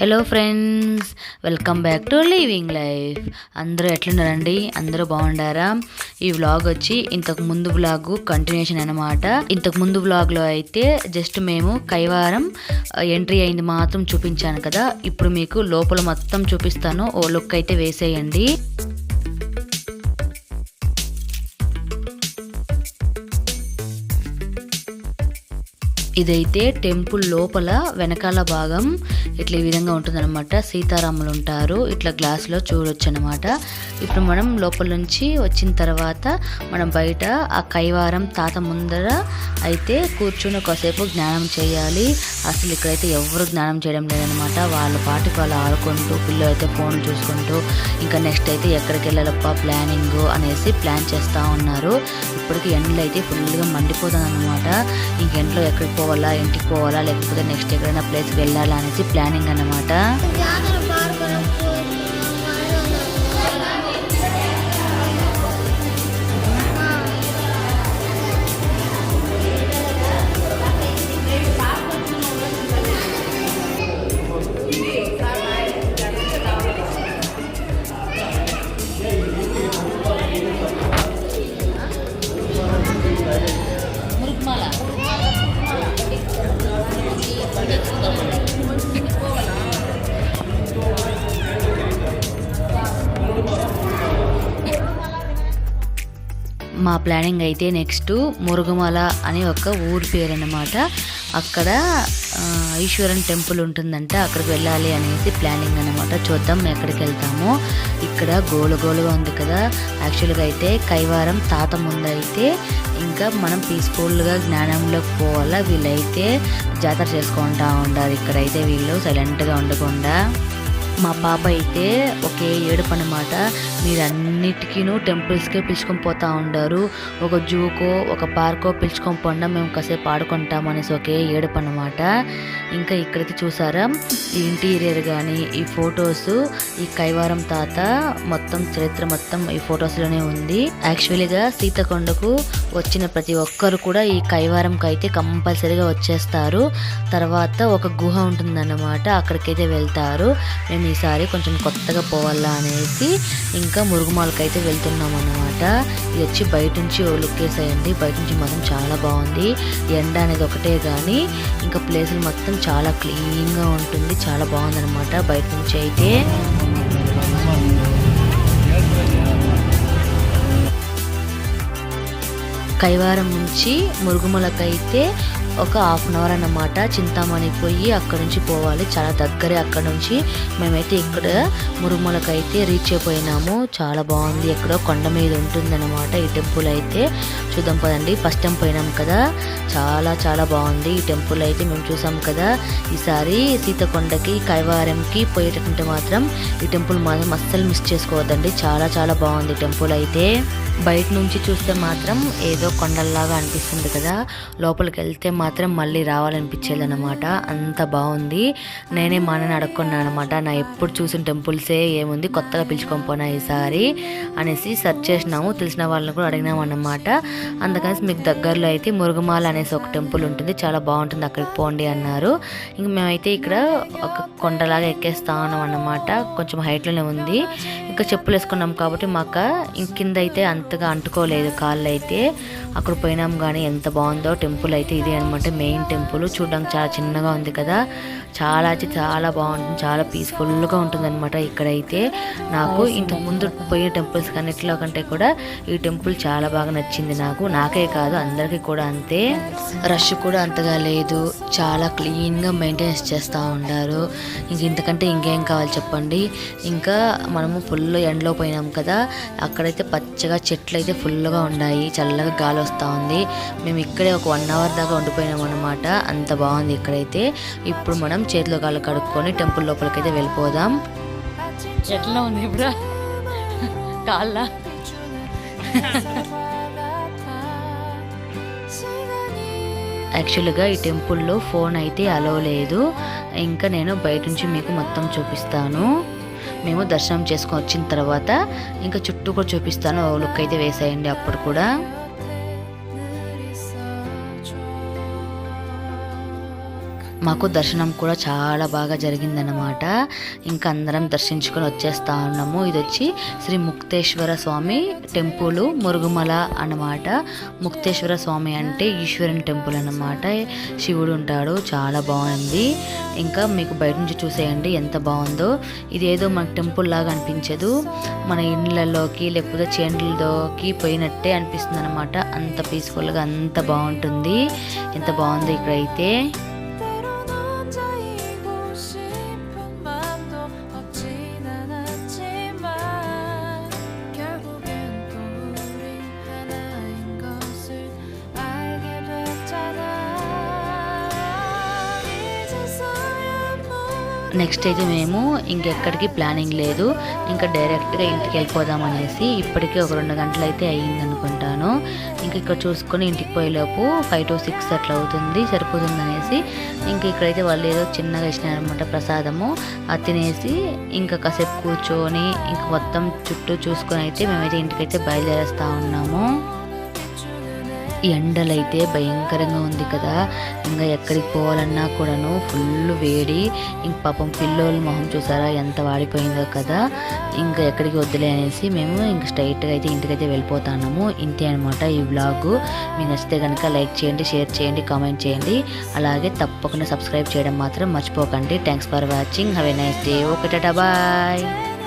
Hello friends welcome back to living life అందరూ ఎట్లున్నారండి? అందరూ బాగుండారా? ఈ వ్లాగ్ వచ్చి ఇంతకు ముందు వ్లాగ్ కంటిన్యూషన్ అనమాట ఇంతకు ముందు వ్లాగ్లో అయితే జస్ట్ మేము కైవారం ఎంట్రీ అయింది మాత్రం చూపించాను కదా. ఇప్పుడు మీకు లోపల మొత్తం చూపిస్తాను. ఓ లుక్ అయితే వేసేయండి. ఇదైతే టెంపుల్ లోపల వెనకాల భాగం ఇట్లా ఈ విధంగా ఉంటుందన్నమాట. సీతారాములు ఉంటారు. ఇట్లా గ్లాస్లో చూడొచ్చు అనమాట ఇప్పుడు మనం లోపల నుంచి వచ్చిన తర్వాత మనం బయట ఆ కైవారం తాత ముందర అయితే కూర్చుని ఒకసేపు జ్ఞానం చేయాలి. అసలు ఇక్కడైతే ఎవరు జ్ఞానం చేయడం లేదనమాట వాళ్ళ పాటికి వాళ్ళు ఆడుకుంటూ పిల్లలు అయితే ఫోన్లు చూసుకుంటూ ఇంకా నెక్స్ట్ అయితే ఎక్కడికి వెళ్ళాలప్ప ప్లానింగ్ అనేసి ప్లాన్ చేస్తూ ఉన్నారు. ఇప్పటికి ఎండలు అయితే ఫుల్గా మండిపోతుంది అనమాట ఇంక ఎండలో ఎక్కడికి పోవాలా ఇంటికి పోవాలా లేకపోతే నెక్స్ట్ ఎక్కడైనా ప్లేస్కి వెళ్ళాలా అనేసి ప్లానింగ్ అన్నమాట. మా ప్లానింగ్ అయితే నెక్స్ట్ మురుగమల అని ఒక ఊరి పేరు అనమాట అక్కడ ఈశ్వరన్ టెంపుల్ ఉంటుందంట అక్కడికి వెళ్ళాలి అనేసి ప్లానింగ్ అనమాట చూద్దాం ఎక్కడికి వెళ్తామో. ఇక్కడ గోలు గోలుగా ఉంది కదా. యాక్చువల్గా అయితే కైవారం తాత ముందైతే ఇంకా మనం పీస్ఫుల్గా జ్ఞానంలోకి పోవాలా వీళ్ళైతే జాతర చేసుకుంటా ఉండాలి. ఇక్కడైతే వీళ్ళు సైలెంట్గా ఉండకుండా. మా పాప అయితే ఒకే ఏడుపు అనమాట మీరు టెంపుల్స్కే పిలుచుకొని పోతా ఉండారు. ఒక జూకో ఒక పార్కో పిలుచుకొని పోండా మేము కాసేపు ఆడుకుంటాం అనేసి ఒకే ఏడుపు అనమాట ఇంకా ఇక్కడైతే చూసారా? ఈ ఇంటీరియర్ కానీ ఈ ఫొటోస్ ఈ కైవారం తాత మొత్తం చరిత్ర మొత్తం ఈ ఫొటోస్లోనే ఉంది. యాక్చువల్గా సీతకొండకు వచ్చిన ప్రతి ఒక్కరు కూడా ఈ కైవారంకి అయితే కంపల్సరీగా వచ్చేస్తారు. తర్వాత ఒక గుహ ఉంటుందన్నమాట. అక్కడికైతే వెళ్తారు. మేము ఈసారి కొంచెం కొత్తగా పోవాలా అనేసి ఇంకా మురుగుమాలకి అయితే వెళ్తున్నాం అన్నమాట ఇది వచ్చి బయట నుంచి లుక్ వేసేయండి. బయట నుంచి మాత్రం చాలా బాగుంది. ఎండ అనేది ఒకటే కానీ ఇంకా ప్లేసులు మొత్తం చాలా క్లీన్గా ఉంటుంది. చాలా బాగుందన్నమాట బయట నుంచి అయితే. కైవారం నుంచి మురుగుమలకైతే ఒక హాఫ్ అన్ అవర్ అన్నమాట. చింతామణి పోయి అక్కడ నుంచి పోవాలి. చాలా దగ్గరే అక్కడ నుంచి. మేమైతే ఇక్కడ మురుగుమలకైతే రీచ్ అయిపోయినాము. చాలా బాగుంది. ఎక్కడో కొండ మీద ఉంటుందన్నమాట ఈ టెంపుల్ అయితే. చూద్దాం పదండి. ఫస్ట్ టైం పోయినాం కదా. చాలా చాలా బాగుంది ఈ టెంపుల్ అయితే. మేము చూసాం కదా. ఈసారి సీతకొండకి కైవారంకి పోయేటట్టుంటే మాత్రం ఈ టెంపుల్ మాత్రం అస్సలు మిస్ చేసుకోవద్దండి. చాలా చాలా బాగుంది టెంపుల్ అయితే. బయట నుంచి చూస్తే మాత్రం ఏదో కొండల్లాగా అనిపిస్తుంది కదా. లోపలికి వెళ్తే మాత్రం మాత్రం మళ్ళీ రావాలనిపించేది అనమాట అంత బాగుంది. నేనే మా అన్నని అడుక్కున్నాను అనమాట నా ఎప్పుడు చూసిన టెంపుల్సే ఏముంది కొత్తగా పిలుచుకొని పోనా ఈసారి అనేసి సెర్చ్ చేసినాము. తెలిసిన వాళ్ళని కూడా అడిగినాము అన్నమాట. అందుకని మీకు దగ్గరలో అయితే మురుగుమాల అనేసి ఒక టెంపుల్ ఉంటుంది. చాలా బాగుంటుంది అక్కడికి పోండి అన్నారు. ఇంక మేమైతే ఇక్కడ ఒక కొండలాగా ఎక్కేస్తా ఉన్నాం అన్నమాట. కొంచెం హైట్లోనే ఉంది. ఇంకా చెప్పులు వేసుకున్నాం కాబట్టి మాకు ఇంక కింద అయితే అంతగా అంటుకోలేదు కాళ్ళు అయితే అక్కడ పోయినాం కానీ ఎంత బాగుందో టెంపుల్ అయితే ఇది అనమాట మెయిన్ టెంపుల్ చూడడానికి చాలా చిన్నగా ఉంది కదా. చాలా అయితే చాలా బాగుంటుంది. చాలా పీస్ఫుల్గా ఉంటుంది అనమాట ఇక్కడైతే. నాకు ఇంతకు ముందు పోయిన టెంపుల్స్ కన్నిటిలో కంటే కూడా ఈ టెంపుల్ చాలా బాగా నచ్చింది నాకు. నాకే కాదు అందరికీ కూడా అంతే. రష్ కూడా అంతగా లేదు. చాలా క్లీన్గా మెయింటెనెన్స్ చేస్తూ ఉంటారు ఇంక ఇంతకంటే ఇంకేం కావాలి చెప్పండి? ఇంకా మనము ఫుల్ ఎండలో పోయినాం కదా. అక్కడైతే పచ్చగా చెట్లు అయితే ఫుల్గా ఉన్నాయి. చల్లగా గాలి వస్తూ ఉంది. మేము ఇక్కడే ఒక వన్ అవర్ దాకా ఉండిపోయినాం అనమాట అంత బాగుంది ఇక్కడైతే. ఇప్పుడు మనం చేతిలో కాళ్ళు కడుక్కొని టెంపుల్ లోపలికైతే వెళ్ళిపోదాం. ఎట్లా ఉంది ఇప్పుడు కాళ్ళ? యాక్చువల్గా ఈ టెంపుల్లో ఫోన్ అయితే అలో లేదు. ఇంకా నేను బయట నుంచి మీకు మొత్తం చూపిస్తాను. మేము దర్శనం చేసుకొని వచ్చిన తర్వాత ఇంకా చుట్టూ కూడా చూపిస్తాను. లుక్ అయితే వేసేయండి అప్పుడు కూడా. మాకు దర్శనం కూడా చాలా బాగా జరిగిందనమాట ఇంకా అందరం దర్శించుకొని వచ్చేస్తా ఉన్నాము. ఇది వచ్చి శ్రీ ముక్తేశ్వర స్వామి టెంపుల్ మురుగుమల అన్నమాట. ముక్తేశ్వర స్వామి అంటే ఈశ్వరుని టెంపుల్ అన్నమాట. శివుడు ఉంటాడు చాలా బాగుంది. ఇంకా మీకు బయట నుంచి చూసేయండి ఎంత బాగుందో. ఇది ఏదో మనకు టెంపుల్ లాగా అనిపించదు. మన ఇండ్లలోకి లేకపోతే చేనులలోకి పోయినట్టే అనిపిస్తుంది అనమాట అంత పీస్ఫుల్గా అంత బాగుంటుంది. ఎంత బాగుంది ఇక్కడైతే. నెక్స్ట్ అయితే మేము ఇంకెక్కడికి ప్లానింగ్ లేదు. ఇంకా డైరెక్ట్గా ఇంటికి వెళ్ళిపోదాం అనేసి ఇప్పటికే ఒక రెండు గంటలు అయితే అయ్యింది అనుకుంటాను. ఇంకా ఇక్కడ చూసుకొని ఇంటికి పోయేలోపు ఫైవ్ టు సిక్స్ అట్లా అవుతుంది సరిపోతుంది అనేసి ఇంకా ఇక్కడైతే వాళ్ళు ఏదో చిన్నగా ఇచ్చినారనమాట ప్రసాదము. అది తినేసి ఇంకా కాసేపు కూర్చొని ఇంక మొత్తం చుట్టూ చూసుకొని అయితే మేమైతే ఇంటికైతే బయలుదేరేస్తూ ఉన్నాము. ఎండలైతే భయంకరంగా ఉంది కదా. ఇంకా ఎక్కడికి పోవాలన్నా కూడాను ఫుల్ వేడి. ఇంక పాపం పిల్లోళ్ళ మొహం చూసారా ఎంత వాడిపోయిందో కదా. ఇంకా ఎక్కడికి వద్దులే అనేసి మేము ఇంక స్ట్రైట్గా అయితే ఇంటికైతే వెళ్ళిపోతున్నాము. ఇంతే అనమాట ఈ బ్లాగ్ మీకు నచ్చితే కనుక లైక్ చేయండి షేర్ చేయండి కామెంట్ చేయండి. అలాగే తప్పకుండా సబ్స్క్రైబ్ చేయడం మాత్రం మర్చిపోకండి. Thanks for watching. Have a nice day. Okay tata bye.